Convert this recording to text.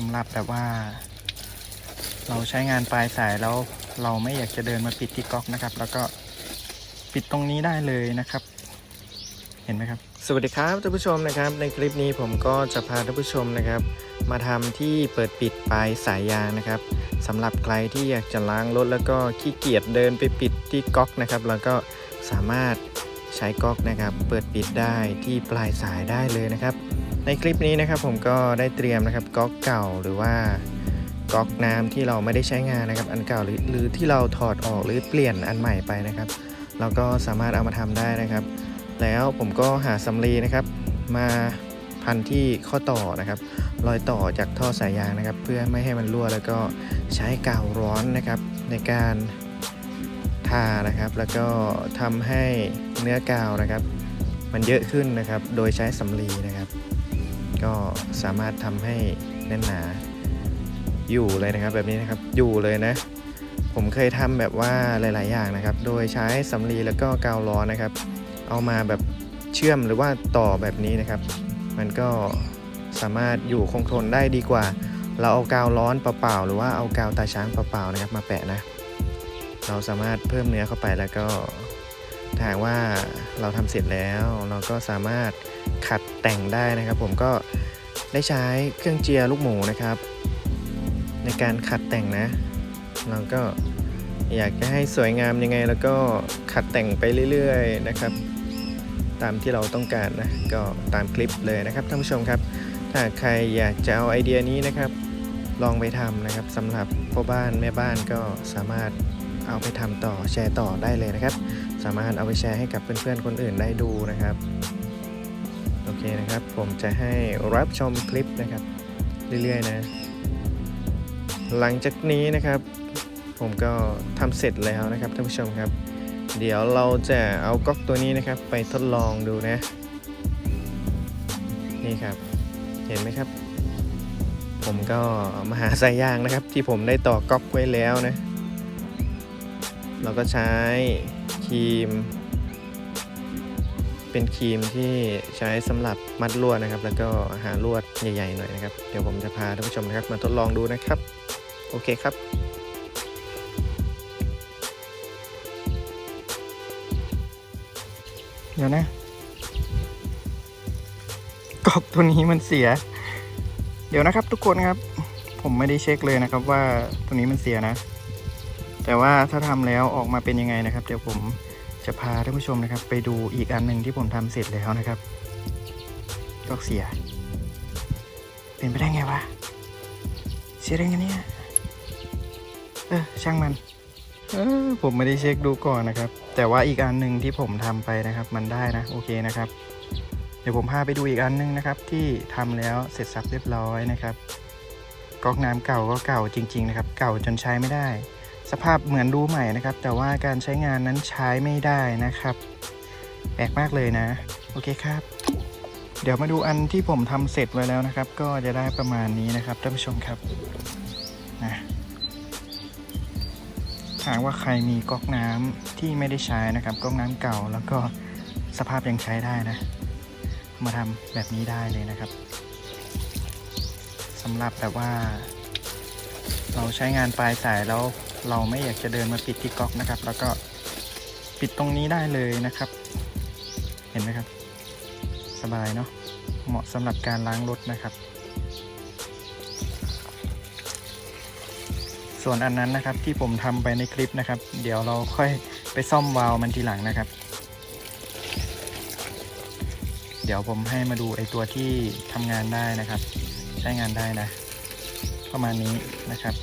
สำหรับแบบว่า เราใช้งานปลายสายแล้วเราไม่อยากจะเดินมาปิดที่ก๊อกนะครับ แล้วก็ปิดตรงนี้ได้เลยนะครับ เห็นไหมครับ สวัสดีครับท่านผู้ชมนะครับ ในคลิปนี้ผมก็จะพาท่านผู้ชมนะครับ มาทำที่เปิดปิดปลายสายยางนะครับสำหรับใครที่อยากจะล้างรถแล้วก็ขี้เกียจเดินไปปิดที่ก๊อกนะครับ แล้วก็สามารถใช้ก๊อกนะครับ เปิดปิดได้ที่ปลายสายได้เลยนะครับ ในคลิปนี้นะครับผมก็ได้เตรียมนะครับก๊อกเก่าหรือว่าก๊อกน้ำที่เราไม่ได้ใช้งานนะครับ อันเก่าหรือหรือที่เราถอดออกหรือเปลี่ยนอันใหม่ไปนะครับ เราก็สามารถเอามาทำได้นะครับ แล้วผมก็หาสำลีนะครับ มาพันที่ข้อต่อนะครับรอยต่อจากท่อสายยางนะครับ เพื่อไม่ให้มันรั่วแล้วก็ใช้กาวร้อนนะครับ ในการทานะครับ แล้วก็ทำให้เนื้อกาวนะครับ มันเยอะขึ้นนะครับ โดยใช้สำลีนะครับ ก็สามารถทำให้แน่นหนาอยู่เลยนะครับ แบบนี้นะครับอยู่เลยนะ ผมเคยทำแบบว่าหลาย ๆ อย่างนะครับ โดยใช้สำลีแล้วก็กาวร้อนนะครับ เอามาแบบเชื่อมหรือว่าต่อแบบนี้นะครับ มันก็สามารถอยู่คงทนได้ดีกว่า เราเอากาวร้อนเปล่าๆหรือว่าเอากาวตาช้างเปล่าๆนะครับ มาแปะนะ เราสามารถเพิ่มเนื้อเข้าไปแล้วก็ ถาหากว่าเราทำเสร็จแล้วเราก็สามารถขัดแต่งได้นะครับ ผมก็ได้ใช้เครื่องเจียลูกหมูนะครับ ในการขัดแต่งนะ เราก็อยากจะให้สวยงามยังไง แล้วก็ขัดแต่งไปเรื่อยๆนะครับ ตามที่เราต้องการนะก็ตามคลิปเลยนะครับท่านผู้ชมครับ ถ้าใครอยากจะเอาไอเดียนี้นะครับ ลองไปทำนะครับสำหรับพ่อบ้านแม่บ้านก็สามารถ เอาไปทำต่อแชร์ต่อได้เลยนะครับ สามารถเอาไปแชร์ให้กับเพื่อนๆคนอื่นได้ดูนะครับ โอเคนะครับ ผมจะให้รับชมคลิปนะครับ เรื่อยๆนะ หลังจากนี้นะครับ ผมก็ทำเสร็จแล้วนะครับท่านผู้ชมครับ เดี๋ยวเราจะเอาก๊อกตัวนี้นะครับ ไปทดลองดูนะ นี่ครับ เห็นไหมครับผมก็มาหาสายยางนะครับ ที่ผมได้ต่อก๊อกไว้แล้วนะ เราก็ใช้ครีม เป็นครีมที่ใช้สำหรับมัดลวดนะครับ แล้วก็หาลวดใหญ่ๆหน่อยนะครับ เดี๋ยวผมจะพาท่านผู้ชมนะครับ มาทดลองดูนะครับ โอเคครับเดี๋ยวนะกรอบตัวนี้มันเสีย เดี๋ยวนะครับทุกคนครับ ผมไม่ได้เช็คเลยนะครับว่าตัวนี้มันเสียนะ แต่ว่าถ้าทำแล้วออกมาเป็นยังไงนะครับ เดี๋ยวผมจะพาท่านผู้ชมนะครับ ไปดูอีกอันหนึ่งที่ผมทำเสร็จแล้วนะครับก็เสีย เป็นไปได้ไงวะเสียได้ไงเนี่ยเออช่างมันเออผมไม่ได้เช็คดูก่อนนะครับ แต่ว่าอีกอันหนึ่งที่ผมทำไปนะครับ มันได้นะโอเคนะครับ เดี๋ยวผมพาไปดูอีกอันหนึงนะครับ ที่ทำแล้วเสร็จสับเรียบร้อยนะครับก๊อกน้ำเก่าก็เก่าจริง ๆ นะครับ เก่าจนใช้ไม่ได้ สภาพเหมือนดูใหม่นะครับ แต่ว่าการใช้งานนั้นใช้ไม่ได้นะครับ แปลกมากเลยนะ โอเคครับ เดี๋ยวมาดูอันที่ผมทำเสร็จไว้แล้วนะครับ ก็จะได้ประมาณนี้นะครับท่านผู้ชมครับนะหากว่าใครมีก๊อกน้ำที่ไม่ได้ใช้นะครับก๊อกน้ำเก่าแล้วก็สภาพยังใช้ได้นะ มาทำแบบนี้ได้เลยนะครับสำหรับแบบว่า เราใช้งานปลายสายแล้ว เราไม่อยากจะเดินมาปิดที่ก๊อกนะครับ แล้วก็ปิดตรงนี้ได้เลยนะครับ เห็นไหมครับ สบายเนาะเหมาะสำหรับการล้างรถนะครับ ส่วนอันนั้นนะครับที่ผมทำไปในคลิปนะครับ เดี๋ยวเราค่อยไปซ่อมวาล์วมันทีหลังนะครับ เดี๋ยวผมให้มาดูไอตัวที่ทำงานได้นะครับ ใช้งานได้นะ ประมาณนี้นะครับ